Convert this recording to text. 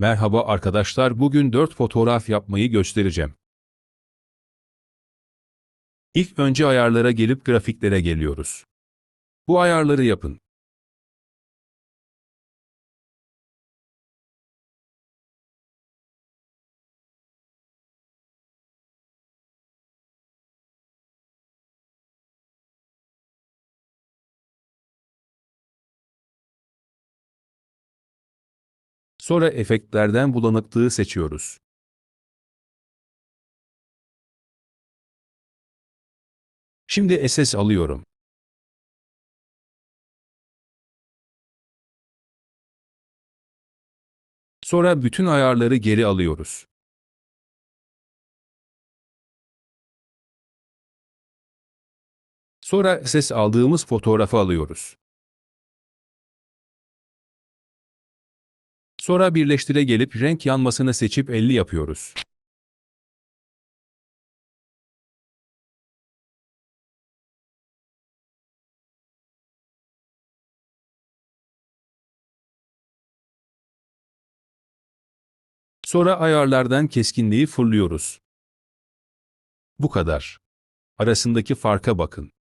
Merhaba arkadaşlar bugün 4 fotoğraf yapmayı göstereceğim. İlk önce ayarlara gelip grafiklere geliyoruz. Bu ayarları yapın. Sonra efektlerden bulanıklığı seçiyoruz. Şimdi SS alıyorum. Sonra bütün ayarları geri alıyoruz. Sonra ses aldığımız fotoğrafı alıyoruz. Sonra birleştire gelip renk yanmasını seçip 50 yapıyoruz. Sonra ayarlardan keskinliği fırlıyoruz. Bu kadar. Arasındaki farka bakın.